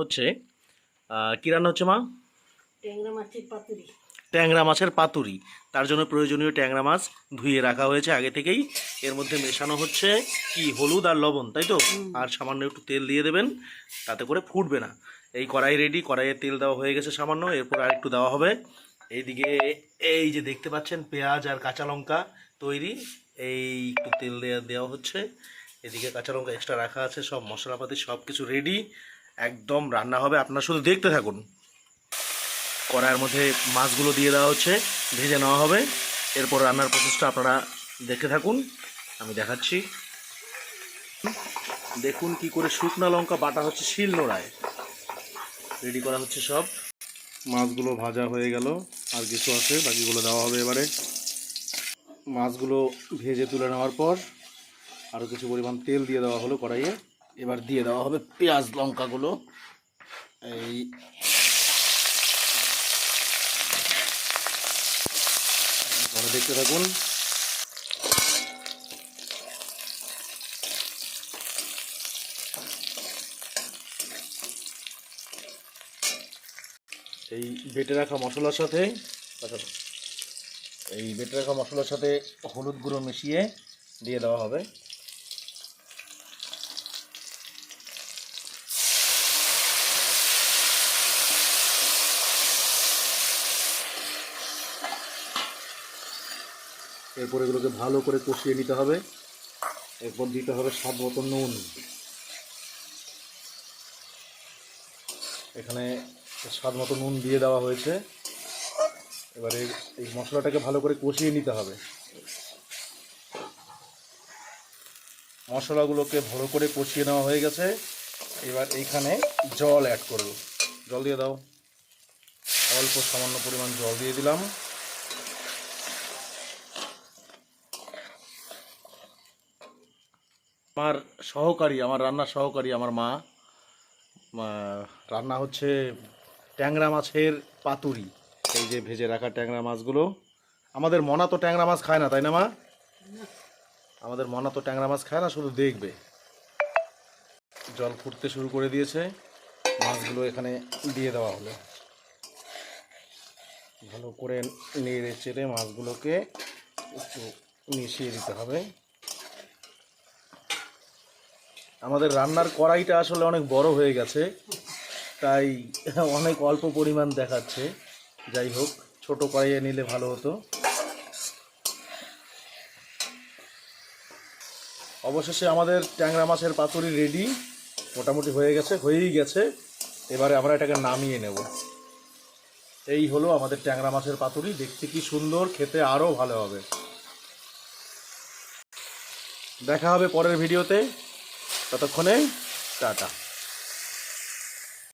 হচ্ছে কি রান্না হচ্ছে মা? ট্যাংরা মাছের পাতুরি। ট্যাংরা মাছের পাতুরি। তার জন্য প্রয়োজনীয় ট্যাংরা মাছ ধুয়ে রাখা হয়েছে আগে থেকেই। এর মধ্যে মেশানো হচ্ছে কি হলুদ আর লবণ তাই তো? আর সামান্য একটু তেল দিয়ে দেবেন তাতে করে ফুটবে না। এই কড়াই রেডি কড়াইয়ে তেল দেওয়া হয়ে গেছে সামান্য এরপর আর একটু দেওয়া হবে। এইদিকে এই যে দেখতে পাচ্ছেন পেঁয়াজ আর কাঁচা লঙ্কা তৈরি। এই একটু তেল দেওয়া দেওয়া হচ্ছে। এদিকে কাঁচা লঙ্কা এক্সট্রা রাখা আছে সব মশলাপাতি সব কিছু রেডি একদম রান্না হবে। আপনারা শুধু দেখতে থাকুন। কড়াইয়ের মধ্যে মাছগুলো দিয়ে দেওয়া হচ্ছে, ভেজে নেওয়া হবে। এরপর রান্নার প্রসেসটা আপনারা দেখতে থাকুন। আমি দেখাচ্ছি। দেখুন কি করে শুকনো লঙ্কা বাটা হচ্ছে শিল নোড়ায় রেডি করা হচ্ছে সব। মাছগুলো ভাজা হয়ে গেল, আর কিছু আছে, বাকিগুলো দেওয়া হবে এবারে। মাছগুলো ভেজে তুলে নেওয়ার পর আরও কিছু পরিমাণ তেল দিয়ে দেওয়া হলো কড়াইয়ে। এবার দিয়ে দেওয়া হবে পেঁয়াজ লঙ্কাগুলো। এই দেখতে থাকুন। এই বেটে রাখা মশলার সাথে এই বেটে রাখা মশলার সাথে হলুদ গুঁড়ো মিশিয়ে দিয়ে দেওয়া হবে। এরপর এগুলোকে ভালো করে কষিয়ে নিতে হবে। এরপর দিতে হবে স্বাদ মতো নুন। এখানে স্বাদ মতো নুন দিয়ে দেওয়া হয়েছে। এবারে এই মশলাটাকে ভালো করে কষিয়ে নিতে হবে। মশলাগুলোকে ভালো করে কষিয়ে নেওয়া হয়ে গেছে। এবার এইখানে জল অ্যাড করব। জল দিয়ে দাও। অল্প সামান্য পরিমাণ জল দিয়ে দিলাম। আমার সহকারী, আমার রান্নার সহকারী আমার মা, রান্না হচ্ছে ট্যাংরা মাছের পাতুরি। এই যে ভেজে রাখা ট্যাংরা মাছগুলো। আমাদের মনা তো ট্যাংরা মাছ খায় না, তাই না মা? আমাদের মনা তো ট্যাংরা মাছ খায় না, শুধু দেখবে। জল ফুটতে শুরু করে দিয়েছে। মাছগুলো এখানে দিয়ে দেওয়া হলো। ভালো করে নেড়ে চেড়ে মাছগুলোকে একটু মিশিয়ে দিতে হবে। আমাদের রান্নার কড়াইটা আসলে অনেক বড় হয়ে গেছে, তাই অনেক অল্প পরিমাণ দেখাচ্ছে। যাই হোক, ছোট কড়াইয়ে নিলে ভালো হতো। অবশেষে আমাদের ট্যাংরা মাছের পাতুরি রেডি মোটামুটি হয়ে গেছে, হয়েই গেছে। এবারে আমরা এটাকে নামিয়ে নেব। এই হলো আমাদের ট্যাংরা মাছের পাতুরি, দেখতে কি সুন্দর, খেতে আরও ভালো হবে। দেখা হবে পরের ভিডিওতে। ততক্ষণে টাটা।